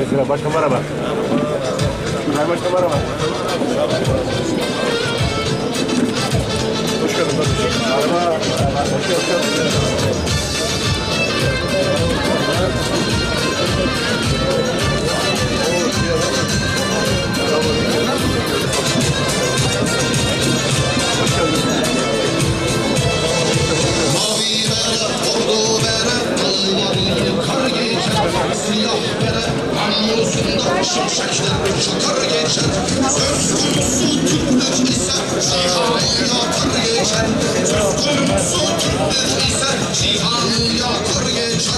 Aleykümselam. Başkan merhaba. Sayın Başkan merhaba. Hoş geldin. Merhaba. Hoş geldin. Siyah namusunda şimşekler çakar geçer. Söz konusu geçer. Söz konusu Türktür ise cihan yakar geçer.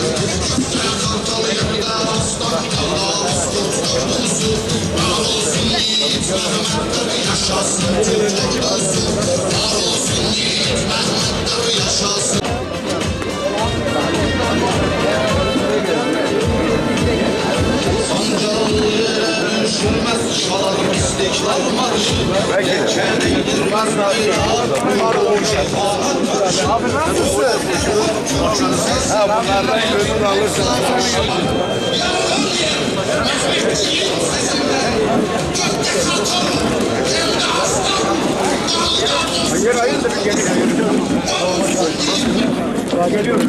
Köfte kartal yerde aslan, Ağustos ordusu. Var olsun yiğit Mehmetler, yaşasın Türk yere düşürmez çalar istikrar marşı. Geçen indirmez cefalar marşı Abi. Nasılsın? Ha bunlardan gönül alırsın. Hayır hayır da bir geliyor. Daha geliyoruz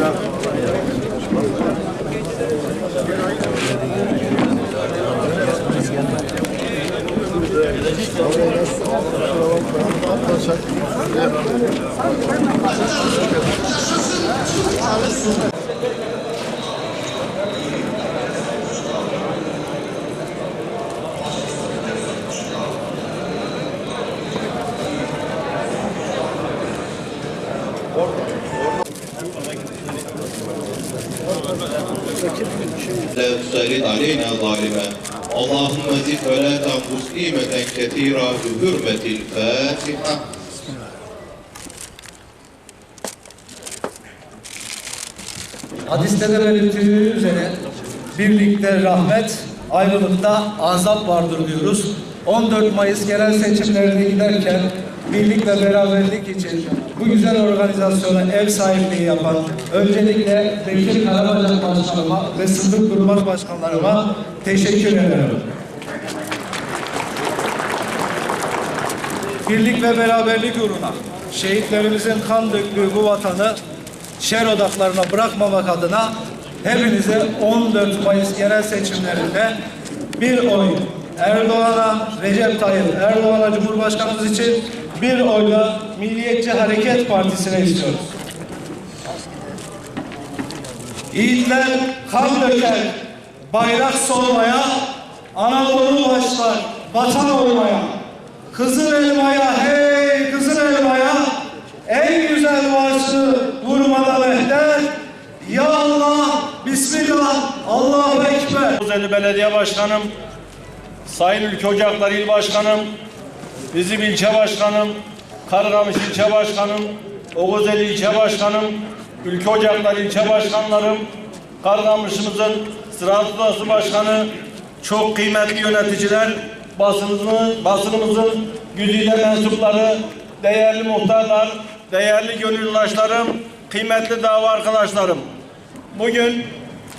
لا تسلط علينا ظالما Allahümme ziffelâten muslimeten ketîrâ bi hürmetil Fatiha. Hadiste de belirtildiği üzere birlikte rahmet, ayrılıkta azap vardır diyoruz. 14 Mayıs genel seçimlerine giderken birlik ve beraberlik için bu güzel organizasyona ev sahipliği yapan öncelikle Bekir Karabacak Başkanıma ve Sıddık Durmaz Başkanlarıma teşekkür ederim. Birlik ve beraberlik uğruna şehitlerimizin kan döktüğü bu vatanı şer odaklarına bırakmamak adına hepinize 14 Mayıs genel seçimlerinde bir oy Erdoğan'a, Recep Tayyip Erdoğan'a Cumhurbaşkanımız için bir oyla Milliyetçi Hareket Partisi'ne istiyoruz. Yiğitler kan döker, bayrak solmaya, Anadolu başlar, vatan olmaya. Kızıl elmaya, hey kızıl elmaya, en güzel marşı vurmada mehter. Ya Allah, Bismillah, Allahu Ekber. Kuzeli Belediye Başkanım, Sayın Ülke Ocakları İl Başkanım, bizim ilçe başkanım, Karıkamış İlçe Başkanım, Oğuzeli İlçe Başkanım, Ülke Ocakları İlçe Başkanlarım, Karıkamış'ımızın Ziraat Başkanı, çok kıymetli yöneticiler, basınımızın, basınımızın güzide mensupları, değerli muhtarlar, değerli gönüllülaşlarım, kıymetli dava arkadaşlarım. Bugün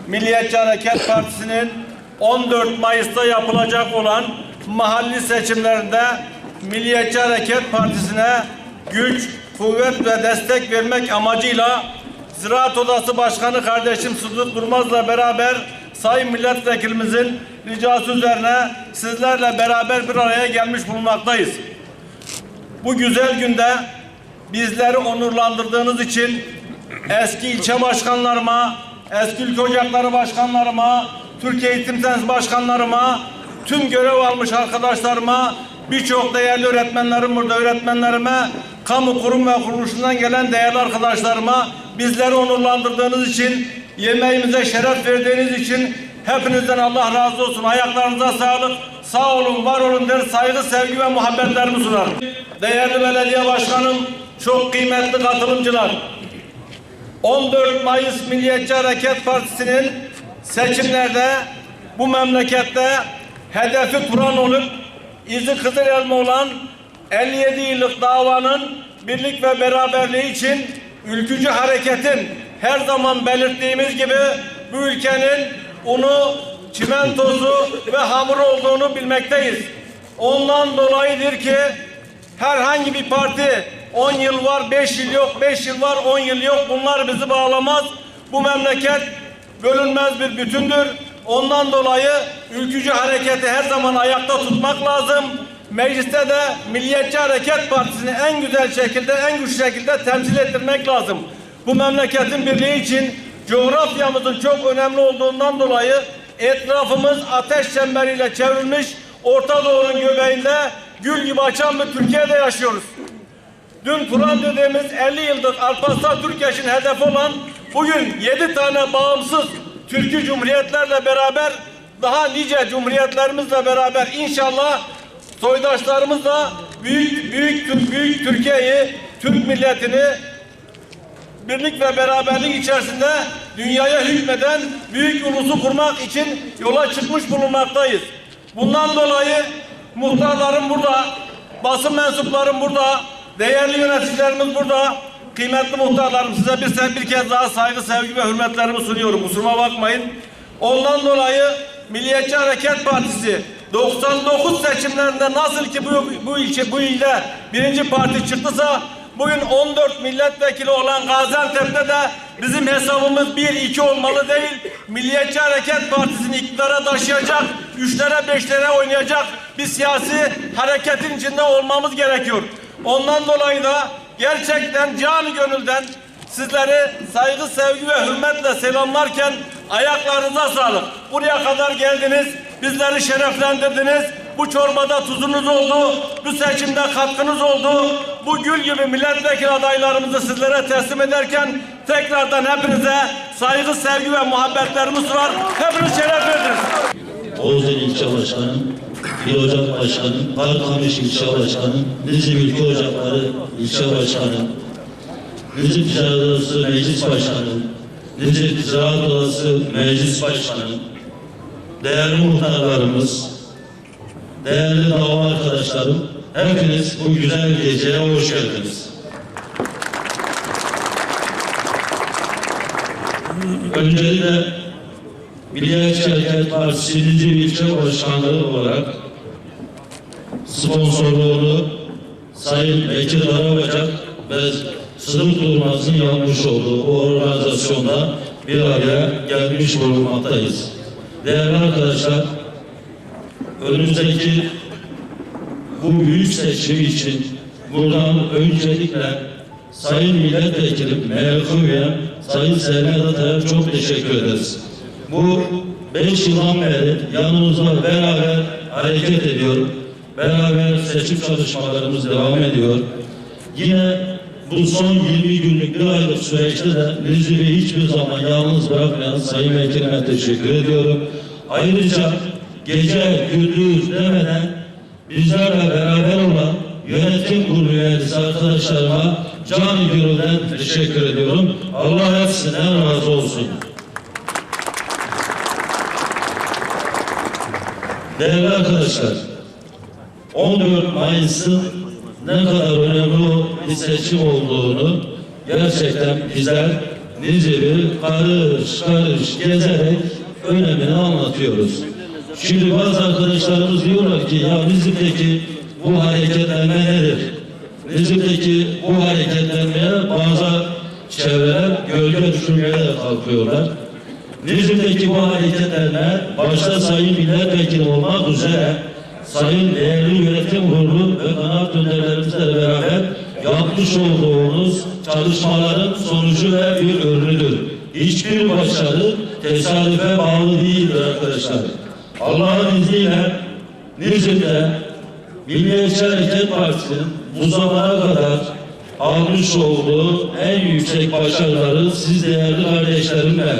Milliyetçi Hareket Partisi'nin 14 Mayıs'ta yapılacak olan mahalli seçimlerinde Milliyetçi Hareket Partisi'ne güç, kuvvet ve destek vermek amacıyla Ziraat Odası Başkanı kardeşim Sıdık Durmaz'la beraber Sayın Milletvekilimizin ricası üzerine sizlerle beraber bir araya gelmiş bulunmaktayız. Bu güzel günde bizleri onurlandırdığınız için eski ilçe başkanlarıma, eski ülke ocakları başkanlarıma, Türkiye Eğitim Sensi başkanlarıma, tüm görev almış arkadaşlarıma, birçok değerli öğretmenlerim burada öğretmenlerime, kamu kurum ve kuruluşundan gelen değerli arkadaşlarıma bizleri onurlandırdığınız için, yemeğimize şeref verdiğiniz için hepinizden Allah razı olsun. Ayaklarınıza sağlık. Sağ olun, var olun der. Saygı, sevgi ve muhabbetlerimi sunarım. Değerli belediye başkanım, çok kıymetli katılımcılar. 14 Mayıs Milliyetçi Hareket Partisi'nin seçimlerde bu memlekette hedefi Kur'an olup izi Kızıl Elma olan 57 yıllık davanın birlik ve beraberliği için ülkücü hareketin her zaman belirttiğimiz gibi bu ülkenin unu, çimentosu ve hamur olduğunu bilmekteyiz. Ondan dolayıdır ki herhangi bir parti 10 yıl var, 5 yıl yok, 5 yıl var, 10 yıl yok. Bunlar bizi bağlamaz. Bu memleket bölünmez bir bütündür. Ondan dolayı ülkücü hareketi her zaman ayakta tutmak lazım. Mecliste de Milliyetçi Hareket Partisi'ni en güzel şekilde, en güçlü şekilde temsil ettirmek lazım. Bu memleketin birliği için coğrafyamızın çok önemli olduğundan dolayı etrafımız ateş çemberiyle çevrilmiş Orta Doğu'nun göbeğinde gül gibi açan bir Türkiye'de yaşıyoruz. Dün Kur'an dediğimiz 50 yıldır Alparslan Türkeş'in hedefi olan bugün 7 tane bağımsız Türkü Cumhuriyetlerle beraber daha nice cumhuriyetlerimizle beraber inşallah soydaşlarımızla büyük büyük büyük Türkiye'yi Türk milletini birlik ve beraberlik içerisinde dünyaya hükmeden büyük ulusu kurmak için yola çıkmış bulunmaktayız. Bundan dolayı muhtarlarım burada, basın mensuplarım burada, değerli yöneticilerimiz burada, kıymetli muhtarlarım size bir, se- bir kez daha saygı, sevgi ve hürmetlerimi sunuyorum. Kusuruma bakmayın. Ondan dolayı Milliyetçi Hareket Partisi 99 seçimlerinde nasıl ki bu, bu ilçe bu ilde birinci parti çıktısa bugün 14 milletvekili olan Gaziantep'te de bizim hesabımız 1-2 olmalı değil. Milliyetçi Hareket Partisi'ni iktidara taşıyacak, üçlere beşlere oynayacak bir siyasi hareketin içinde olmamız gerekiyor. Ondan dolayı da gerçekten canı gönülden Sizleri saygı, sevgi ve hürmetle selamlarken ayaklarınıza sağlık. Buraya kadar geldiniz, bizleri şereflendirdiniz. Bu çorbada tuzunuz oldu, bu seçimde katkınız oldu. Bu gül gibi milletvekili adaylarımızı sizlere teslim ederken tekrardan hepinize saygı, sevgi ve muhabbetlerimi sunar. Hepiniz şeref. Oğuzeli İlçe Başkanı, Bir Ocak Başkanı, Karkamış İlçe Başkanı, Nizip Ülke Ocakları İlçe Başkanı, Nizip Ticaret Odası Meclis Başkanı, Nizip Ziraat Odası Meclis Başkanı, değerli muhtarlarımız, değerli dava arkadaşlarım, hepiniz bu güzel geceye hoş geldiniz. Öncelikle Milliyetçi Hareket Partisi 1. ilçe başkanlığı olarak sponsorluğunu Sayın Bekir Darabacak ve Sınıf Durmaz'ın yapmış olduğu bu organizasyonda bir araya gelmiş bulunmaktayız. Değerli arkadaşlar, önümüzdeki bu büyük seçim için buradan öncelikle Sayın Milletvekilim, merhum üyem, Sayın Selmi Atatürk'e çok teşekkür ederiz. Bu beş yıldan beri yanımızda beraber hareket ediyor. Beraber seçim çalışmalarımız devam ediyor. Yine bu son 20 günlük bir aylık süreçte de Nizip'i hiçbir zaman yalnız bırakmayan Sayın Vekilime teşekkür ediyorum. Ayrıca gece gündüz demeden bizlerle beraber olan yönetim kurulu üyesi arkadaşlarıma canı gönülden teşekkür ediyorum. Allah hepsinden razı olsun. Değerli arkadaşlar, 14 Mayıs'ın ne kadar önemli bir seçim olduğunu gerçekten bizler Nizip'i karış karış gezerek önemini anlatıyoruz. Şimdi bazı arkadaşlarımız diyorlar ki ya Nizip'teki bu hareketlenme nedir? Nizip'teki bu hareketlenmeye bazı çevreler gölge düşürmeye de kalkıyorlar. Nizip'teki bu hareketlenme başta Sayın Milletvekili olmak üzere Sayın değerli yönetim kurulu ve kanaat önderlerimizle beraber yapmış olduğunuz çalışmaların sonucu ve bir ürünüdür. Hiçbir başarı tesadüfe bağlı değildir arkadaşlar. Allah'ın izniyle Nizip'te Milliyetçi Hareket Partisi'nin bu zamana kadar almış olduğu en yüksek başarıları siz değerli kardeşlerimle,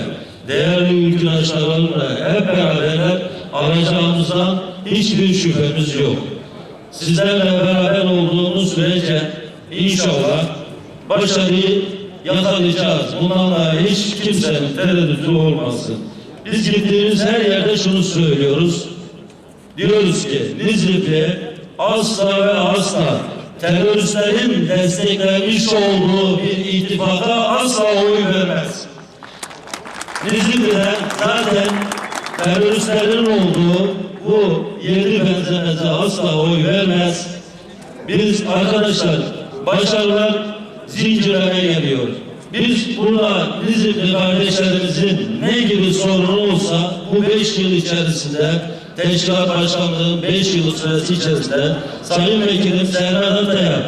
değerli ülküdaşlarımla hep beraber alacağımızdan hiçbir şüphemiz yok. Sizlerle beraber olduğumuz sürece inşallah başarıyı yakalayacağız. Bundan da hiç kimsenin tereddütü olmasın. Biz gittiğimiz her yerde şunu söylüyoruz. Diyoruz ki Nizip'te asla ve asla teröristlerin desteklemiş olduğu bir ittifaka asla oy vermez. Nizip'te zaten teröristlerin olduğu bu yedi benzemeze asla oy vermez. Biz arkadaşlar başarılar zincirleme geliyor. Biz burada Nizipli kardeşlerimizin ne gibi sorunu olsa bu beş yıl içerisinde teşkilat başkanlığının beş yıl süresi içerisinde Sayın Vekilim Serhat Atay'a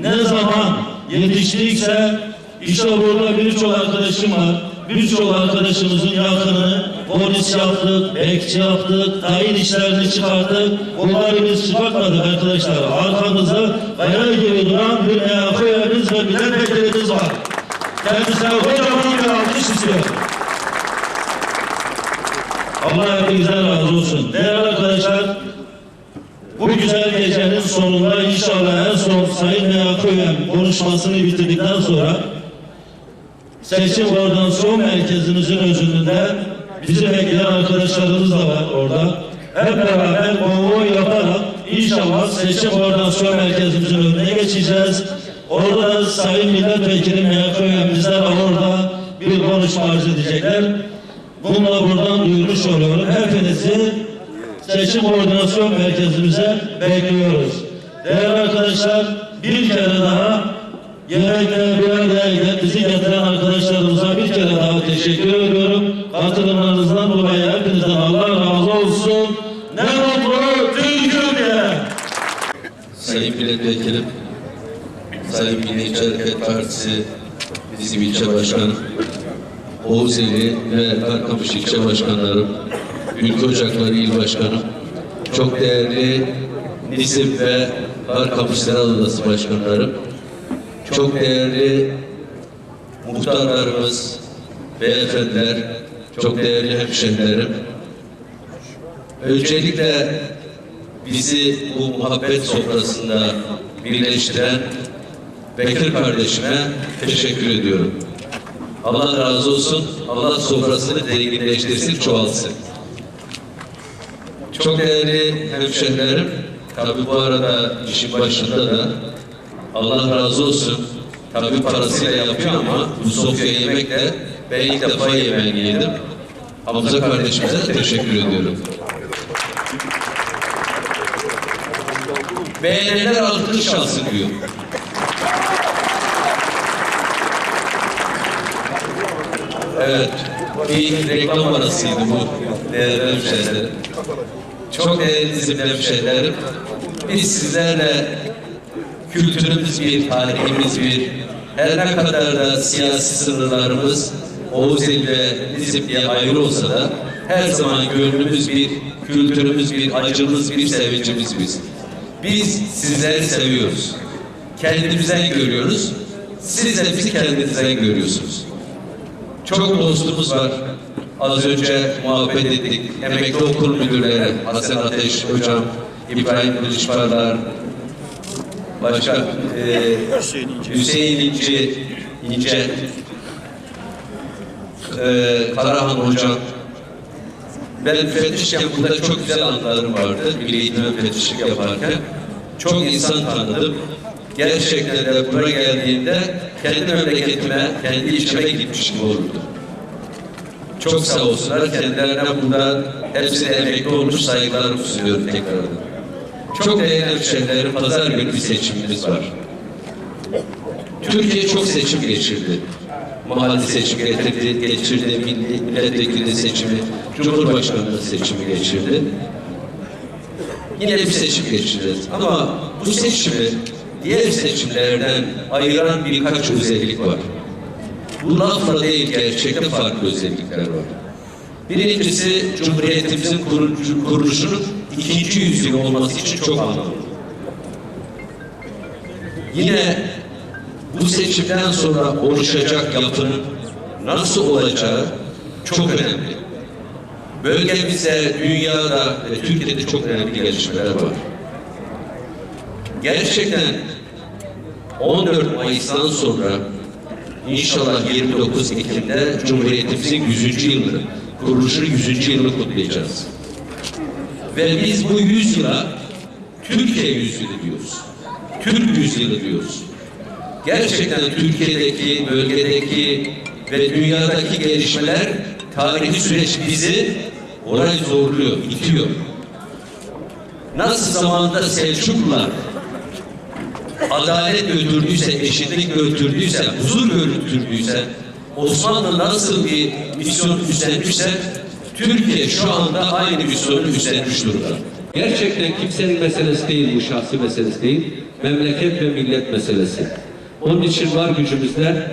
ne zaman yetiştiyse işte burada birçok arkadaşım var. Birçok arkadaşımızın yakını polis yaptık, bekçi yaptık, tayin işlerini çıkarttık. Bunları biz çıkartmadık arkadaşlar. Arkamızda kaya gibi duran bir MHP'miz ve milletvekilimiz var. Kendisine kocaman bir alkış istiyorum. Allah hepinizden razı olsun. Değerli arkadaşlar, bu güzel gecenin sonunda inşallah en son Sayın MHP'm konuşmasını bitirdikten sonra seçim koordinasyon merkezimizin özünde bizi bekleyen arkadaşlarımız da var orada. Hep beraber konvoy yaparak inşallah seçim koordinasyon merkezimizin önüne geçeceğiz. Orada da Sayın Milletvekili MHP üyemizler orada bir konuşma arz edecekler. Bununla buradan duyurmuş oluyorum. Hepinizi seçim koordinasyon merkezimize bekliyoruz. Değerli arkadaşlar bir kere daha Yemekle bir araya gelip bizi getiren arkadaşlarımıza bir kere daha teşekkür ediyorum. Katılımlarınızdan dolayı hepinizden Allah razı olsun. Ne mutlu Türk'üm Sayın Milletvekilim, Sayın Milliyetçi Hareket Partisi bizim ilçe başkanım, Oğuzeli ve Karkamış ilçe başkanlarım, Ülke Ocakları il başkanım, çok değerli Nizip ve Karkamış Senat Odası başkanlarım, çok değerli muhtarlarımız, beyefendiler, çok değerli hemşehrilerim, öncelikle bizi bu muhabbet sofrasında birleştiren Bekir kardeşime teşekkür ediyorum. Allah razı olsun. Allah sofrasını zenginleştirsin, çoğalsın. Çok değerli hemşehrilerim, tabi bu arada işin başında da Allah razı olsun. Tabi parasıyla yapıyor ama bu sofya yemekle ben ilk defa yemeğini yedim. Hamza kardeşimize teşekkür ediyorum. Beğenenler alkış alsın diyor. Evet, bir reklam arasıydı bu değerli hemşehrilerim. Çok değerli bizim hemşehrilerim. Biz sizlerle kültürümüz bir, tarihimiz bir, her ne kadar da siyasi sınırlarımız Oğuzeli ve Nizip diye ayrı olsa da her zaman gönlümüz bir, kültürümüz bir, acımız bir, sevincimiz biz. Biz sizleri seviyoruz. Kendimizden görüyoruz. Siz de bizi kendinizden görüyorsunuz. Çok dostumuz var. Az önce muhabbet ettik. Emekli okul müdürleri Hasan Ateş Hocam, İbrahim Kılıçparlar, başka e, Hüseyin İnci, İnce, e, Karahan Hocam. Ben müfettişken burada çok güzel anılarım vardı. Milli eğitim müfettişlik yaparken. Çok insan tanıdım. Gerçekten de buraya geldiğimde kendi memleketime, kendi ilçeme gitmiş gibi olurdu. Çok sağ olsunlar. Kendilerine buradan hepsine emekli olmuş saygılarımı sunuyorum tekrardan. Çok değerli hemşehrilerim, pazar günü bir seçimimiz var. Türkiye çok seçim geçirdi. Mahalli seçim getirdi, geçirdi, milletvekili seçimi, cumhurbaşkanlığı seçimi geçirdi. Yine bir seçim geçireceğiz. Ama bu seçimi diğer seçimlerden ayıran birkaç özellik var. Bu lafla değil, gerçekte farklı özellikler var. Birincisi, Cumhuriyetimizin kuruluşunun ikinci yüzyıl olması için çok anlamlı. Yine bu seçimden sonra oluşacak yapının nasıl olacağı çok önemli. Bölgemizde, dünyada ve Türkiye'de çok önemli gelişmeler var. Gerçekten 14 Mayıs'tan sonra inşallah 29 Ekim'de Cumhuriyetimizin 100. yılını, kuruluşun 100. yılını kutlayacağız. Ve biz bu 100 yıla Türkiye yüzyılı diyoruz. Türk yüzyılı diyoruz. Gerçekten Türkiye'deki, bölgedeki ve dünyadaki gelişmeler, tarihi süreç bizi orayı zorluyor, itiyor. Nasıl zamanında Selçuklular adalet götürdüyse, eşitlik götürdüyse, huzur götürdüyse, Osmanlı nasıl bir misyon üstlenmişse, Türkiye şu anda aynı misyonu üstlenmiş durumda. Gerçekten kimsenin meselesi değil bu şahsi meselesi değil, memleket ve millet meselesi. Onun için var gücümüzle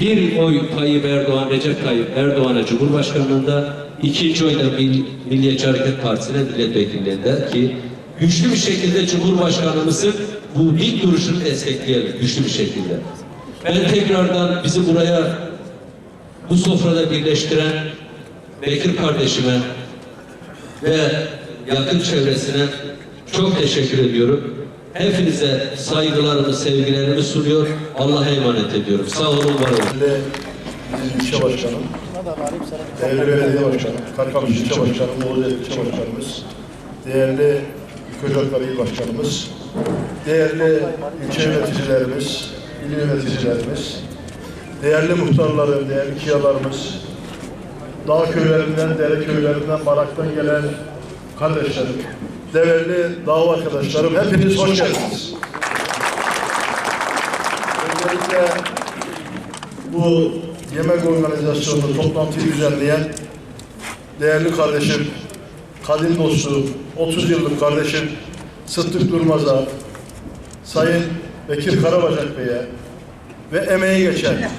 bir oy Tayyip Erdoğan, Recep Tayyip Erdoğan'a Cumhurbaşkanlığında, ikinci oy da Mill- Milliyetçi Hareket Partisi'ne milletvekilliğinde ki güçlü bir şekilde Cumhurbaşkanımızın bu dik duruşunu destekleyelim güçlü bir şekilde. Ben tekrardan bizi buraya bu sofrada birleştiren Bekir kardeşime ve yakın çevresine çok teşekkür ediyorum. Hepinize saygılarımı, sevgilerimi sunuyor. Allah'a emanet ediyorum. Sağ olun, var olun. Bizim ilçe değerli belediye başkanım, Karkamış ilçe başkanım, Oğuz ilçe başkanımız, değerli Kocakları il başkanımız, değerli ilçe yöneticilerimiz, il yöneticilerimiz, değerli muhtarlarım, değerli kiyalarımız, dağ köylerinden, dere köylerinden, baraktan gelen kardeşlerim, değerli dava arkadaşlarım, hepiniz hoş geldiniz. Öncelikle bu yemek organizasyonu toplantıyı düzenleyen değerli kardeşim, kadim dostu, 30 yıllık kardeşim Sıddık Durmaz'a, Sayın Bekir Karabacak Bey'e ve emeği geçen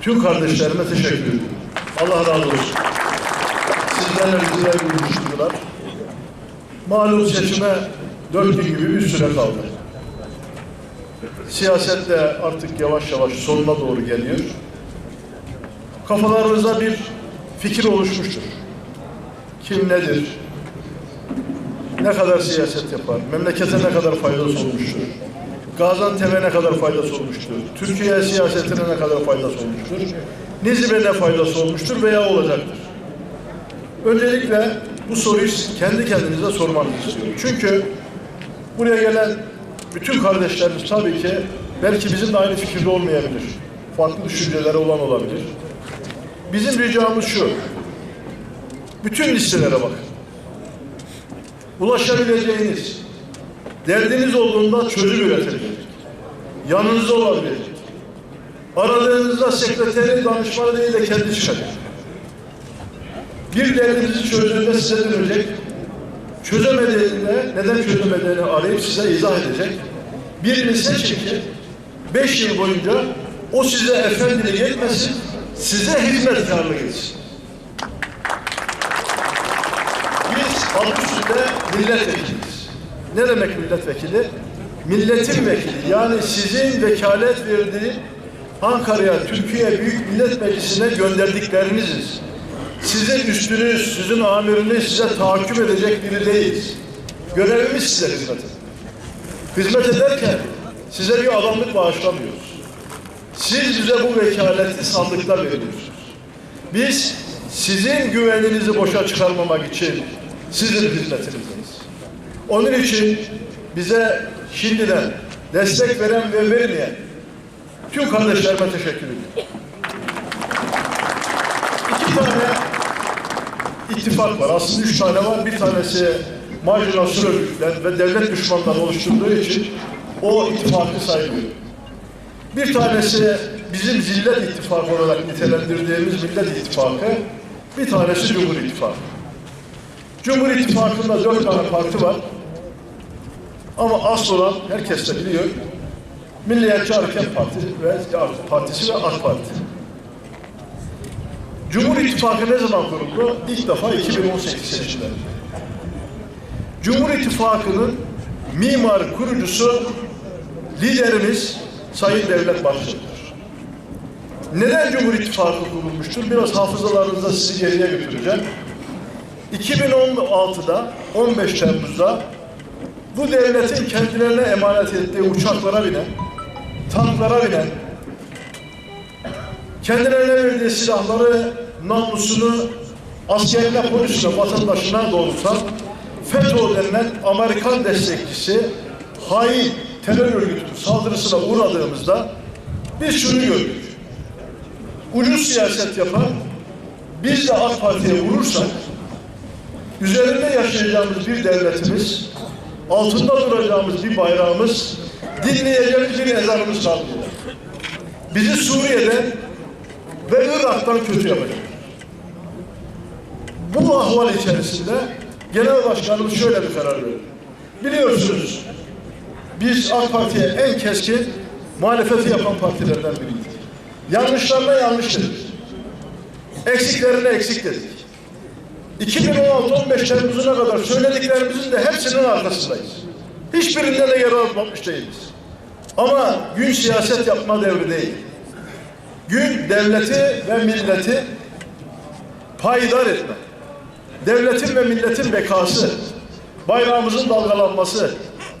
tüm kardeşlerime teşekkür ediyorum. Allah razı olsun. Sizlerle bizler buluşturdular. Malum seçime dört gün gibi bir süre kaldı. Siyaset de artık yavaş yavaş sonuna doğru geliyor. Kafalarınızda bir fikir oluşmuştur. Kim nedir? Ne kadar siyaset yapar? Memlekete ne kadar faydası olmuştur? Gaziantep'e ne kadar faydası olmuştur? Türkiye siyasetine ne kadar faydası olmuştur? Nizip'e ne faydası olmuştur veya olacaktır? Öncelikle bu soruyu kendi kendinize sormanızı istiyorum. Çünkü buraya gelen bütün kardeşlerimiz tabii ki belki bizim de aynı fikirde olmayabilir. Farklı düşünceleri olan olabilir. Bizim ricamız şu. Bütün listelere bakın. Ulaşabileceğiniz, derdiniz olduğunda çözüm üretilecek. Yanınızda olabilecek. Aradığınızda sekreteri, danışmanı değil de kendi çıkacak. Bir derdinizi çözdüğünde size dönecek. Çözemediğinde neden çözemediğini arayıp size izah edecek. Birini seçin ki beş yıl boyunca o size efendili yetmesin, size hizmetkarlık etsin. Biz alt üstünde milletvekiliyiz. Ne demek milletvekili? Milletin vekili. Yani sizin vekalet verdiği Ankara'ya, Türkiye Büyük Millet Meclisi'ne gönderdikleriniziz. Sizin üstünüz, sizin amiriniz size tahakküm edecek biri değiliz. Görevimiz size hizmet. Hizmet ederken size bir adamlık bağışlamıyoruz. Siz bize bu vekaleti sandıkta veriyorsunuz. Biz sizin güveninizi boşa çıkarmamak için sizin hizmetinizdeyiz. Onun için bize şimdiden destek veren ve vermeyen tüm kardeşlerime teşekkür ediyorum. İki tane ittifak var. Aslında üç tane var. Bir tanesi marjinasyon ve devlet düşmanları oluşturduğu için o ittifakı saymıyorum. Bir tanesi bizim zillet ittifakı olarak nitelendirdiğimiz millet ittifakı, bir tanesi Cumhur İttifakı. Cumhur İttifakı'nda dört tane parti var. Ama asıl olan herkes de biliyor. Milliyetçi Hareket Partisi ve Partisi ve AK Parti. Cumhur İttifakı ne zaman kuruldu? İlk defa 2018 seçimlerinde. Cumhur İttifakı'nın mimar kurucusu liderimiz Sayın Devlet Bahçeli'dir. Neden Cumhur İttifakı kurulmuştur? Biraz hafızalarınızda sizi geriye götüreceğim. 2016'da 15 Temmuz'da bu devletin kendilerine emanet ettiği uçaklara binen, tanklara binen, kendilerine verdiği silahları, namusunu askerine, polisine, vatandaşına doğrultan FETÖ denilen Amerikan destekçisi hain terör örgütü saldırısına uğradığımızda biz şunu gördük. Ucuz siyaset yapan biz de AK Parti'ye vurursak üzerinde yaşayacağımız bir devletimiz, altında duracağımız bir bayrağımız, dinleyeceğimiz bir ezanımız kalmayacak. Bizi Suriye'den ve Irak'tan kötü yapacak. Bu ahval içerisinde Genel Başkanımız şöyle bir karar verdi. Biliyorsunuz biz AK Parti'ye en keskin muhalefeti yapan partilerden biriydik. Yanlışlarına yanlış dedik. Eksiklerine eksik dedik. 2016-15 Temmuz'una kadar söylediklerimizin de hepsinin arkasındayız. Hiçbirinde de yer almamış değiliz. Ama gün siyaset yapma devri değil. Gün devleti ve milleti payidar etme. Devletin ve milletin bekası, bayrağımızın dalgalanması,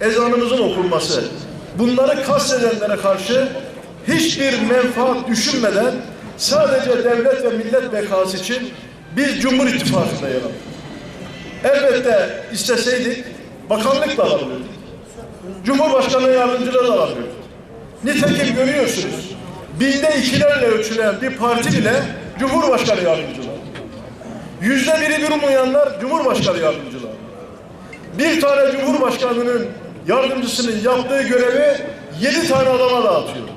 ezanımızın okunması, bunları kastedenlere karşı hiçbir menfaat düşünmeden sadece devlet ve millet bekası için bir Cumhur İttifakı'nda yer aldık. Elbette isteseydik bakanlık da alabilirdik. Cumhurbaşkanı yardımcılığı da alabilirdik. Nitekim görüyorsunuz, binde ikilerle ölçülen bir parti bile Cumhurbaşkanı yardımcılığı. Yüzde biri bir umuyanlar Cumhurbaşkanı yardımcılığı. Bir tane Cumhurbaşkanı'nın yardımcısının yaptığı görevi yedi tane adama dağıtıyor.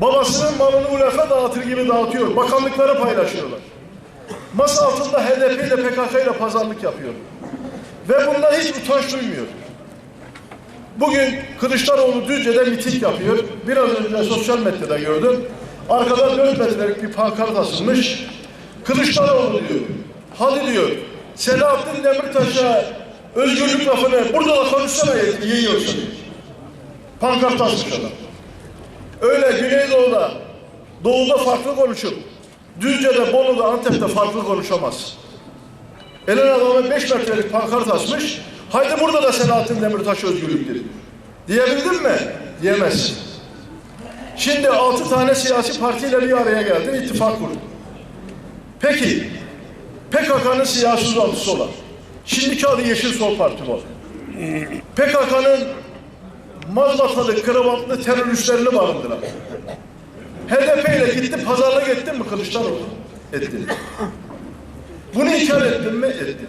Babasının malını ulefe dağıtır gibi dağıtıyor. Bakanlıkları paylaşıyorlar. Masa altında HDP ile PKK ile pazarlık yapıyor. Ve bundan hiç utanç duymuyor. Bugün Kılıçdaroğlu Düzce'de miting yapıyor. Biraz önce sosyal medyada gördüm. Arkada 4 metrelik bir pankart asılmış. Kılıçdaroğlu diyor. Hadi diyor. Selahattin Demirtaş'a özgürlük lafını burada da konuşsana yiyorsun. Pankart asmış adam. Öyle Güneydoğu'da, Doğu'da farklı konuşup, Düzce'de, Bolu'da, Antep'te farklı konuşamaz. Elin adamı 5 metrelik pankart asmış, haydi burada da Selahattin Demirtaş özgürlüktür. Diyebildin mi? Diyemezsin. Şimdi altı tane siyasi partiyle bir araya geldi, ittifak kurdu. Peki, PKK'nın siyasi uzantısı olan, şimdiki adı Yeşil Sol Parti bu. PKK'nın mazlatalı, kravatlı teröristlerini barındıran. HDP ile gitti, pazarlık ettin mi Kılıçdaroğlu? Etti. Bunu inkar ettin mi? Etti.